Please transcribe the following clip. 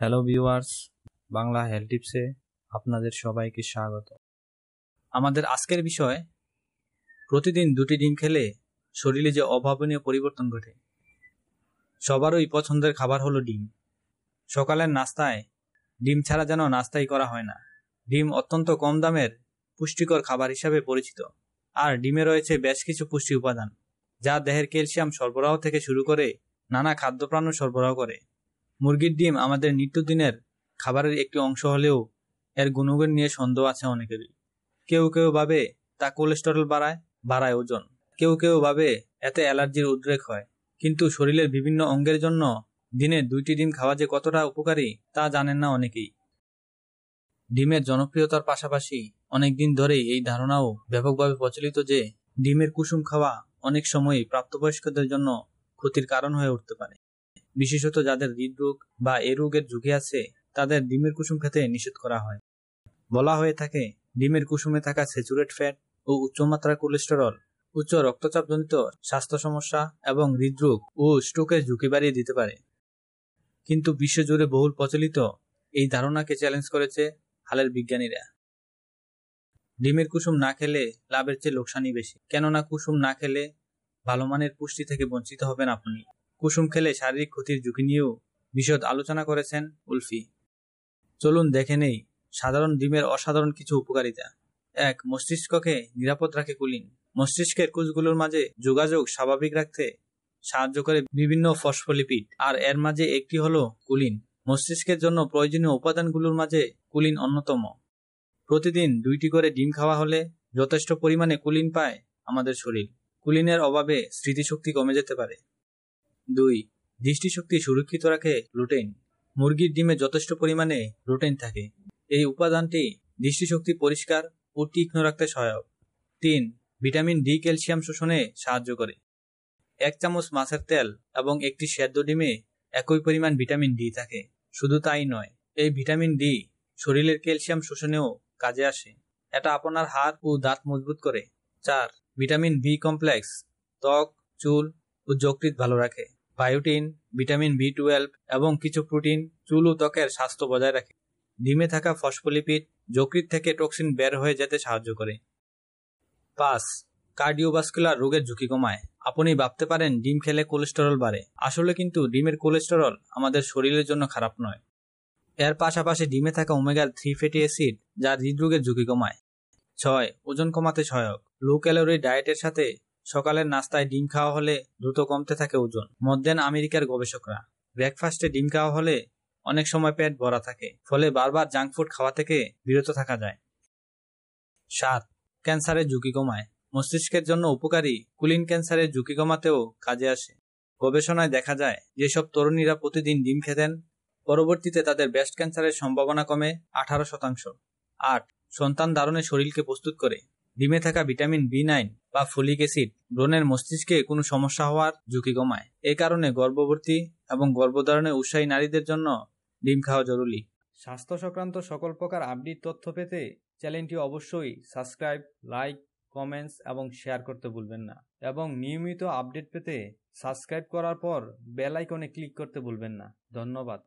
Hello viewers Bangla health টিপসে আপনাদের সবাইকে স্বাগত। আমাদের আজকের বিষয়, প্রতিদিন দুটি ডিম খেলে শরীরে যে অভাবনীয় পরিবর্তন ঘটে, সবারই পছন্দের খাবার হলো ডিম। সকালের নাস্তায় ডিম ছাড়া যেন নাস্তাই করা হয় না। ডিম অত্যন্ত কম দামের পুষ্টিকর খাবার হিসাবে পরিচিত। আর ডিমে রয়েছে বেশ কিছু পুষ্টি উপাদান, যা দেহের ক্যালসিয়াম সরবরাহ থেকে শুরু করে নানা খাদ্যপ্রাণ সরবরাহ করে। মুরগির ডিম আমাদের নিত্যদিনের খাবারের একটি অংশ হলেও এর গুণগুণ নিয়ে সন্দেহ আছে অনেকেরই। কেউ কেউ ভাবে তা কোলেস্টেরল বাড়ায় বাড়ায় ওজন। কেউ কেউ ভাবে এতে অ্যালার্জির উদ্রেক হয়। কিন্তু শরীরের বিভিন্ন অঙ্গের জন্য দিনে দুইটি ডিম খাওয়া যে কতটা উপকারী তা জানেন না অনেকেই। ডিমের জনপ্রিয়তার পাশাপাশি অনেকদিন ধরেই এই ধারণাও ব্যাপকভাবে প্রচলিত যে ডিমের কুসুম খাওয়া অনেক সময়ই প্রাপ্তবয়স্কদের জন্য ক্ষতির কারণ হয়ে উঠতে পারে। বিশেষত যাদের হৃদরোগ বা এ রোগের ঝুঁকি আছে, তাদের ডিমের কুসুম খেতে নিষেধ করা হয়। বলা হয়ে থাকে, ডিমের কুসুমে থাকা স্যাচুরেট ফ্যাট ও উচ্চমাত্রার কোলেস্টেরল, উচ্চ রক্তচাপজনিত স্বাস্থ্য সমস্যা এবং হৃদরোগ ও স্ট্রোকের ঝুঁকি বাড়িয়ে দিতে পারে। কিন্তু বিশ্বজুড়ে বহুল প্রচলিত এই ধারণাকে চ্যালেঞ্জ করেছে হালের বিজ্ঞানীরা। ডিমের কুসুম না খেলে লাভের চেয়ে লোকসানই বেশি। কেননা কুসুম না খেলে ভালো মানের পুষ্টি থেকে বঞ্চিত হবেন আপনি। কুসুম খেলে শারীরিক ক্ষতির ঝুঁকি নিয়েও বিশদ আলোচনা করেছেন উলফি। চলুন দেখে নেই সাধারণ ডিমের অসাধারণ কিছু উপকারিতা। এক, মস্তিষ্ককে নিরাপদ রাখে কুলিন। মস্তিষ্কের কোষগুলোর মাঝে যোগাযোগ স্বাভাবিক রাখতে সাহায্য করে বিভিন্ন ফসফোলিপিড আর এর মাঝে একটি হলো কুলিন। মস্তিষ্কের জন্য প্রয়োজনীয় উপাদানগুলোর মাঝে কুলিন অন্যতম। প্রতিদিন দুইটি করে ডিম খাওয়া হলে যথেষ্ট পরিমাণে কুলিন পায় আমাদের শরীর। কুলিনের অভাবে স্মৃতিশক্তি কমে যেতে পারে। দুই, দৃষ্টিশক্তি সুরক্ষিত রাখে রুটেইন মুরগির ডিমে যথেষ্ট পরিমাণে রুটেইন থাকে। এই উপাদানটি দৃষ্টিশক্তি পরিষ্কার ও তীক্ষ্ণ রাখতে সহায়ক। তিন, ভিটামিন ডি ক্যালসিয়াম শোষণে সাহায্য করে। এক চামচ মাছের তেল এবং একটি সেদ্ধ ডিমে একই পরিমাণ ভিটামিন ডি থাকে। শুধু তাই নয়, এই ভিটামিন ডি শরীরের ক্যালসিয়াম শোষণেও কাজে আসে। এটা আপনার হাড় ও দাঁত মজবুত করে। চার, ভিটামিন বি কমপ্লেক্স, ত্বক, চুল ও যকৃত ভালো রাখে। বায়োটিন, ভিটামিন বি টুয়েলভ এবং কিছু প্রোটিন চুল ও ত্বকের স্বাস্থ্য বজায় রাখে। ডিমে থাকা ফসফোলিপিড যকৃৎ থেকে টক্সিন বের হয়ে যেতে সাহায্য করে। পাঁচ, কার্ডিওভাস্কুলার রোগের ঝুঁকি কমায়। আপনি ভাবতে পারেন ডিম খেলে কোলেস্টেরল বাড়ে। আসলে কিন্তু ডিমের কোলেস্টেরল আমাদের শরীরের জন্য খারাপ নয়। এর পাশাপাশি ডিমে থাকা ওমেগার থ্রি ফ্যাটি অ্যাসিড যা হৃদরোগের ঝুঁকি কমায়। ছয়, ওজন কমাতে সহায়ক। লো ক্যালোরি ডায়েটের সাথে সকালের নাস্তায় ডিম খাওয়া হলে দ্রুত কমতে থাকে ওজন। মধ্যান আমেরিকার গবেষকরা, ব্রেকফাস্টে ডিম খাওয়া হলে অনেক সময় পেট ভরা থাকে, ফলে বারবার জাঙ্ক ফুড খাওয়া থেকে বিরত থাকা যায়। সাত, ক্যান্সারের ঝুঁকি কমায়। মস্তিষ্কের জন্য উপকারী কুলিন ক্যান্সারের ঝুঁকি কমাতেও কাজে আসে। গবেষণায় দেখা যায়, যেসব তরুণীরা প্রতিদিন ডিম খেতেন, পরবর্তীতে তাদের ব্রেস্ট ক্যান্সারের সম্ভাবনা কমে আঠারো শতাংশ। আট, সন্তান ধারণে শরীরকে প্রস্তুত করে। ডিমে থাকা ভিটামিন বি নাইন বা ফলিক অ্যাসিড ব্রণের মস্তিষ্কে কোনো সমস্যা হওয়ার ঝুঁকি কমায়। এ কারণে গর্ভবতী এবং গর্ভধারণে উৎসাহী নারীদের জন্য ডিম খাওয়া জরুরি। স্বাস্থ্য সংক্রান্ত সকল প্রকার আপডেট তথ্য পেতে চ্যানেলটি অবশ্যই সাবস্ক্রাইব, লাইক, কমেন্টস এবং শেয়ার করতে ভুলবেন না। এবং নিয়মিত আপডেট পেতে সাবস্ক্রাইব করার পর বেল আইকনে ক্লিক করতে ভুলবেন না। ধন্যবাদ।